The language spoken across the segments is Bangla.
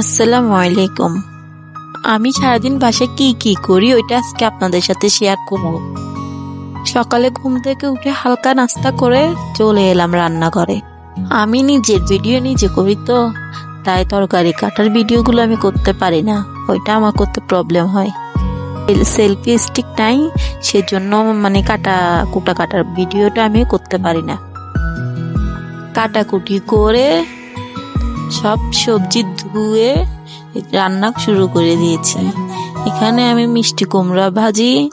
আসসালামু আলাইকুম। আমি সারাদিন বাসায় কি কি করি ওইটা আজকে আপনাদের সাথে শেয়ার করব। সকালে ঘুম থেকে উঠে হালকা নাস্তা করে চলে এলাম রান্নাঘরে। আমি নিজের ভিডিও নিজে করি তো, তাই তরকারি কাটার ভিডিওগুলো আমি করতে পারি না, ওইটা আমার করতে প্রবলেম হয়। সেলফি স্টিক নাই, সেজন্য মানে কাটা কুটা কাটার ভিডিওটা আমি করতে পারি না। কাটাকুটি করে সব সবজি ধুয়ে রান্না শুরু করে দিয়েছি। এখানে আমি মিষ্টি কুমড়া ভাজি,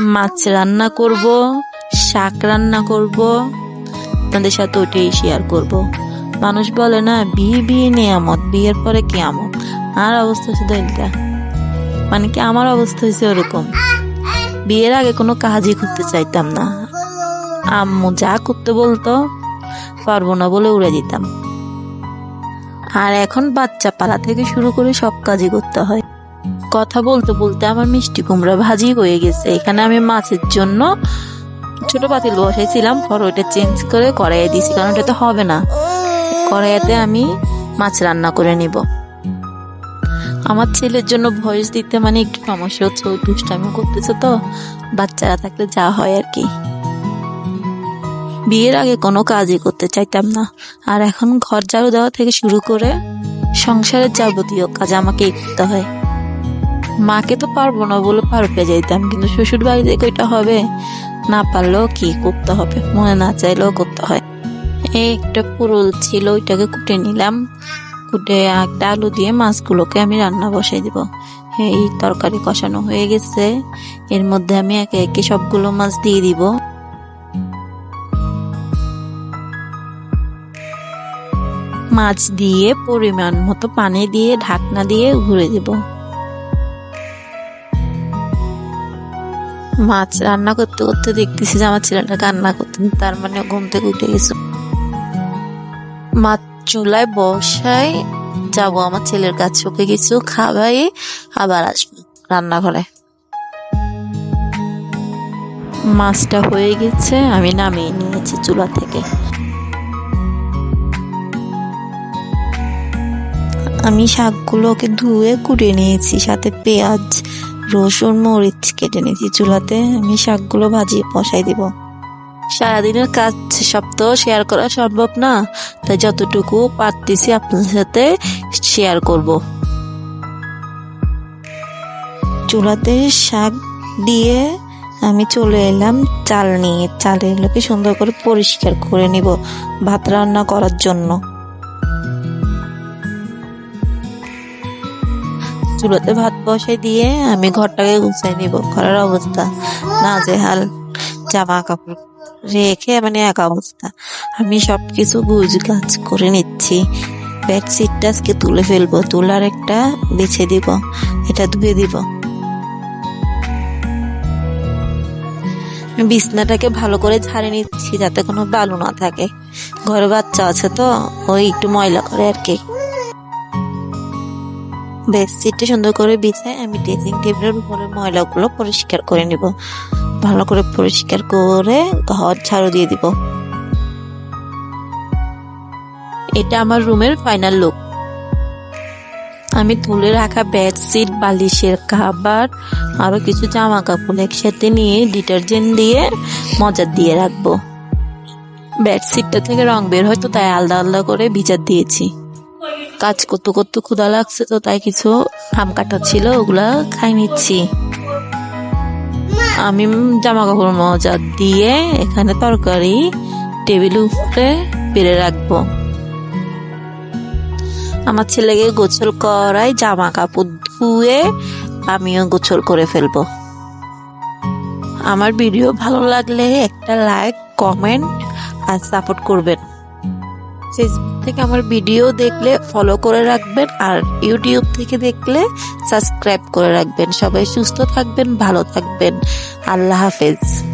মাছ রান্না করব, শাক রান্না করব, আপনাদের সাথে ওইটাই শেয়ার করব। মানুষ বলে না, বিয়ে বিয়ে নিয়ামত, বিয়ের পরে কেয়ামত। আর অবস্থা শুধু এটা মানে কি আমার অবস্থা হয়েছে ওরকম? বিয়ের আগে কোনো কাজই করতে চাইতাম না। আম্মু যা করতে বলতো, পারব না বলে উড়ে দিতাম। আর এখন বাচ্চা পালা থেকে শুরু করে সব কাজই করতে হয়। কথা বলতে বলতে আমার মিষ্টি কুমড়া ভাজি হয়ে গেছে। এখানে আমি মাছের জন্য ছোট পাতিল বসাইছিলাম। পর ওইটা চেঞ্জ করে কড়াইয়ে দিয়েছি, কারণ ওটা তো হবে না। কড়াইয়াতে আমি মাছ রান্না করে নিব। আমার ছেলের জন্য ভয়েস দিতে মানে একটু সমস্যা হচ্ছে দুষ্টামি করতেছে তো। বাচ্চারা থাকলে যা হয় আর কি। বিয়ের আগে কোনো কাজই করতে চাইতাম না। আর এখন ঘর ঝাড়ু দেওয়া থেকে শুরু করে সংসারের যাবতীয় কাজ আমাকেই করতে হয়। মাকে তো পারব না বলে পার পেয়ে যাইতাম, কিন্তু শ্বশুর বাড়ি থেকে ওইটা হবে, না পারলেও কি করতে হবে? মনে না চাইলেও করতে হয়। এই একটা পুরুল ছিল, ওইটাকে কুটে নিলাম। কুটে একটা আলু দিয়ে মাছগুলোকে আমি রান্না বসাই দিব। এই তরকারি কষানো হয়ে গেছে। এর মধ্যে আমি একে একে সবগুলো মাছ দিয়ে দিব। মাছ দিয়ে, পরিমাণ মতো পানি দিয়ে, ঢাকনা দিয়ে ঘুরে দেব। মাছ রান্না করতে করতে দেখতেছি যে আমার ছেলেটা কান্না করতে, তার মানে ঘুম থেকে উঠে গেছে। মাছ চুলায় বসাই, যাব আমার ছেলের কাছে, ওকে কিছু খাওয়াই, আবার আসব রান্নাঘরে। মাছটা হয়ে গেছে, আমি নামিয়ে নিয়েছি চুলা থেকে। আমি শাকগুলোকে ধুয়ে কুটে নিয়েছি, সাথে পেঁয়াজ, রসুন, মরিচ কেটে নিয়েছি। চুলাতে আমি শাকগুলো ভাজিয়ে বসাই দিব। সারাদিনের কাজ সব তো শেয়ার করা সম্ভব না, তাই যতটুকু পারতেছি আপনাদের সাথে শেয়ার করব। চুলাতে শাক দিয়ে আমি চলে এলাম চাল নিয়ে। চালের লোকে সুন্দর করে পরিষ্কার করে নিব ভাত রান্না করার জন্য। চুলোতে ভাত বসাই দিয়ে আমি ঘরটাকে গুছাই নিব। ঘরের অবস্থা না যে হাল জামা কাপড় রেখে মানে এক অবস্থা। আমি সবকিছু গুজ গাছ করে নিচ্ছি। বেডশিটটা আজকে তুলে ফেলব। তুলার একটা বেছে দিব। এটা ধুয়ে দিব। বিছনাটাকে ভালো করে ঝাড়ে নিচ্ছি যাতে কোনো বালু না থাকে। ঘরে বাচ্চা আছে তো, ওই একটু ময়লা করে আর কি। বেডশিটটা সুন্দর করে বিছায় আমি ড্রেসিং টেবিলের উপরে ময়লাগুলো পরিষ্কার করে নিব। ভালো করে পরিষ্কার করে ঘর ঝাড়ু দিয়ে দিব। এটা আমার রুমের ফাইনাল লুক। আমি তুলে রাখা বেডশিট, বালিশের খাবার, আরও কিছু জামা কাপড় একসাথে নিয়ে ডিটারজেন্ট দিয়ে মজা দিয়ে রাখব। বেডশিটটা থেকে রং বের হয়তো তাই আলাদা আলাদা করে ভিজার দিয়েছি। কাজ করতে করতে ক্ষুধা লাগছে তো তাই কিছু আম কাটা ছিল, ওগুলা খাই নিচ্ছি। আমি জামা কাপড় মজা দিয়ে এখানে তরকারি, টেবিল উপরে পেরে রাখব। আমার ছেলেকে গোসল করাই জামা কাপড় ধুয়ে আমিও গোসল করে ফেলব। আমার ভিডিও ভালো লাগলে একটা লাইক কমেন্ট আর সাপোর্ট করবেন। ফেসবুক থেকে আমার ভিডিও দেখলে ফলো করে রাখবেন আর ইউটিউব থেকে দেখলে সাবস্ক্রাইব করে রাখবেন। সবাই সুস্থ থাকবেন, ভালো থাকবেন। আল্লাহ হাফেজ।